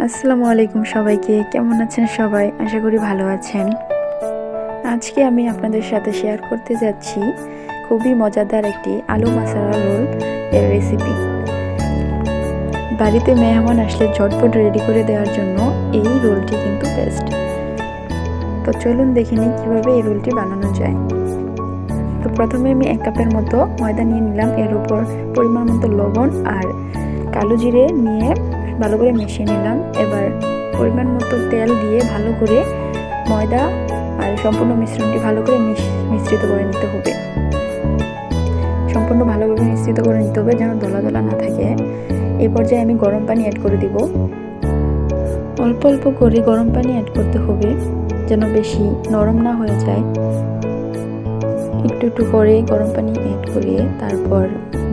আসসালামু আলাইকুম সবাইকে। কেমন আছেন সবাই? আশা করি ভালো আছেন। আজকে আমি আপনাদের সাথে শেয়ার করতে যাচ্ছি খুবই মজাদার একটি আলু মাসালা রোল এর রেসিপি বাড়িতে মেহমান আসলে ঝটপট রেডি করে দেওয়ার জন্য এই রোলটি কিন্তু বেস্ট তো চলুন দেখে নিই কীভাবে এই রোলটি বানানো যায়। তো প্রথমে আমি এক কাপের মতো ময়দা নিয়ে নিলাম। এর উপর পরিমাণ মতো লবণ আর কালো জিরে নিয়ে ভালো করে মিশিয়ে নিলাম। এবার পরিমাণ মতো তেল দিয়ে ভালো করে ময়দা আর সম্পূর্ণ মিশ্রণটি ভালো করে মিশ্রিত করে নিতে হবে। সম্পূর্ণ ভালোভাবে মিশ্রিত করে নিতে হবে যেন দলা দলা না থাকে। এই পর্যায়ে আমি গরম পানি অ্যাড করে দিব। অল্প অল্প করে গরম পানি অ্যাড করতে হবে যেন বেশি নরম না হয়ে যায়। একটু একটু করে গরম পানি অ্যাড করিয়ে তারপর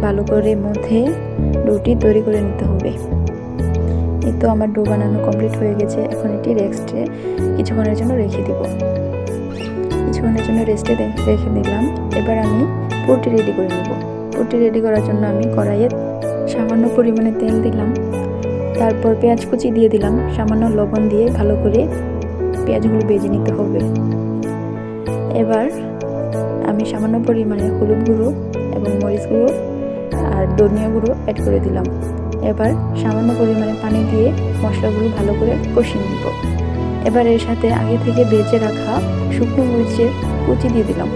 ভালো করে মধ্যে রুটি তৈরি করে নিতে হবে। এই তো আমার ডো বানানো কমপ্লিট হয়ে গেছে। এখন এটি রেস্টে কিছুক্ষণের জন্য রেখে দিব। কিছুক্ষণের জন্য রেস্টে রেখে দিলাম। এবার আমি পুরটি রেডি করে নেব। পুরটি রেডি করার জন্য আমি কড়াইয়ে সামান্য পরিমাণে তেল দিলাম। তারপর পেঁয়াজ কুচি দিয়ে দিলাম। সামান্য লবণ দিয়ে ভালো করে পেঁয়াজগুলো বেজে নিতে হবে। এবার আমি সামান্য পরিমাণে হলুদ গুঁড়ো এবং মরিচ গুঁড়ো আর ধনিয়া গুঁড়ো অ্যাড করে দিলাম। এবার সামান্য পরিমাণে পানি দিয়ে মশলাগুলো ভালো করে কষিয়ে নিব। এবার এর সাথে আগে থেকে বেজে রাখা শুকনো মরিচের কুচি দিয়ে দিলাম।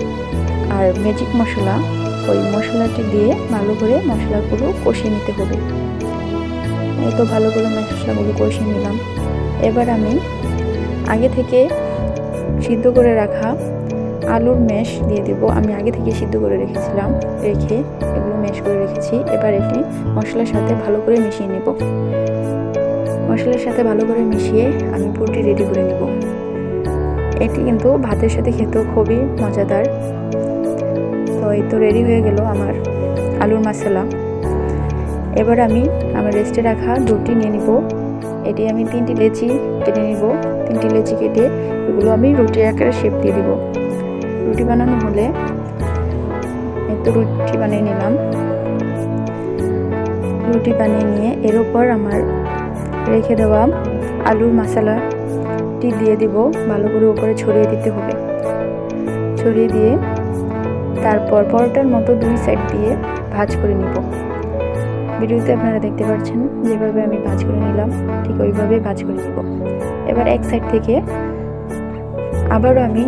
আর ম্যাজিক মশলা, ওই মশলাটি দিয়ে ভালো করে মশলাগুলো কষিয়ে নিতে হবে। এই তো ভালো করে মশলাগুলো কষিয়ে নিলাম। এবার আমি আগে থেকে সিদ্ধ করে রাখা আলুর ম্যাশ দিয়ে দেব। আমি আগে থেকে সিদ্ধ করে রেখেছিলাম, রেখে এগুলো ম্যাশ করে রেখেছি। এবার এটি মশলার সাথে ভালো করে মিশিয়ে নেব। মশলার সাথে ভালো করে মিশিয়ে আমি পুরোটি রেডি করে নেব। এটি কিন্তু ভাতের সাথে খেতেও খুবই মজাদার। তো এই তো রেডি হয়ে গেল আমার আলুর মশলা। এবার আমি আমার রেস্টে রাখা রুটি নিয়ে নিব। এটি আমি তিনটি লেচি কেটে নিব। তিনটি লেচি কেটে এগুলো আমি রুটির আকারে শেপ দিয়ে দিব। রুটি বানানো হলে একটু রুটি বানিয়ে নিলাম। রুটি বানিয়ে নিয়ে এর উপর আমার রেখে দেওয়া আলুর মশলাটি দিয়ে দিব। ভালো করে উপরে ছড়িয়ে দিতে হবে। ছড়িয়ে দিয়ে তারপর পরোটার মতো দুই সাইড দিয়ে ভাজ করে নিব। ভিডিওতে আপনারা দেখতে পাচ্ছেন যেভাবে আমি ভাজ করে নিলাম, ঠিক ওইভাবে ভাজ করে নিব। এবার এক সাইড থেকে আবারও আমি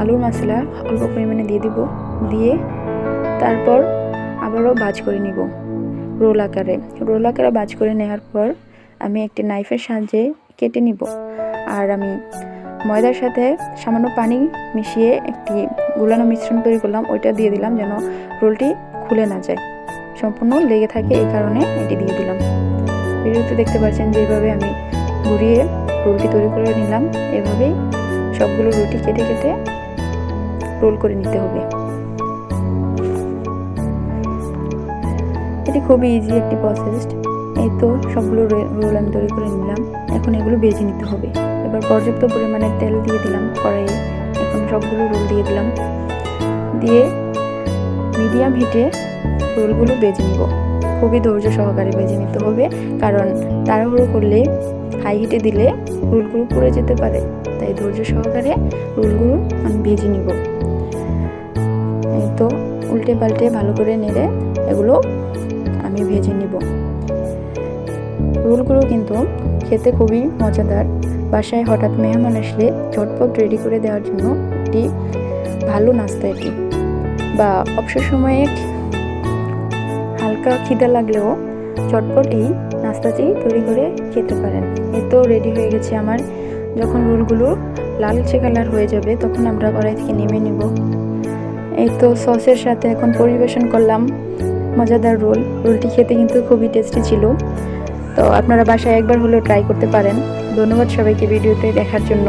আলুর মশলা অল্প পরিমাণে দিয়ে দিব, দিয়ে তারপর আবারও বাজ করে নিব রোল আকারে। রোল আকারে বাজ করে নেওয়ার পর আমি একটি নাইফের সাহায্যে কেটে নিব আর আমি ময়দার সাথে সামান্য পানি মিশিয়ে একটি গুলানো মিশ্রণ তৈরি করলাম, ওইটা দিয়ে দিলাম যেন রোলটি খুলে না যায়। সম্পূর্ণ লেগে থাকে এই কারণে এটি দিয়ে দিলাম। ভিডিওতে দেখতে পাচ্ছেন যেভাবে আমি ঘুরিয়ে রুটি তৈরি করে নিলাম। এভাবেই সবগুলো রুটি কেটে কেটে রোল করে নিতে হবে। এটি খুবই ইজি একটি প্রসেস এই তো সবগুলো রোল আমি তৈরি করে নিলাম। এখন এগুলো বেজে নিতে হবে। এবার পর্যাপ্ত পরিমাণে তেল দিয়ে দিলাম কড়াইয়ে। এখন সবগুলো রোল দিয়ে দিলাম। দিয়ে মিডিয়াম হিটে রোলগুলো বেজে নিব। খুবই ধৈর্য সহকারে বেজে নিতে হবে। কারণ তাড়াহুড়ো করলে হাই হিটে দিলে রোলগুলো পুড়ে যেতে পারে। তাই ধৈর্য সহকারে রোলগুলো আমি ভেজে নিব। তো উল্টে পাল্টে ভালো করে নেড়ে এগুলো আমি ভেজে নিব। রোলগুলো কিন্তু খেতে খুবই মজাদার। বাসায় হঠাৎ মেহমান আসলে ঝটপট রেডি করে দেওয়ার জন্য একটি ভালো নাস্তা এটি। বা অবসর সময়ে হালকা খিদে লাগলেও চটপট এই নাস্তাটি তৈরি করে খেতে পারেন। এই তো রেডি হয়ে গেছে আমার যখন রোলগুলো লালচে কালার হয়ে যাবে, তখন আমরা কড়াই থেকে নেমে নেব। এই তো সসের সাথে এখন পরিবেশন করলাম মজাদার রোল। রোলটি খেতে কিন্তু খুবই টেস্টি ছিল। তো আপনারা বাসায় একবার হলেও ট্রাই করতে পারেন। ধন্যবাদ সবাইকে ভিডিওতে দেখার জন্য।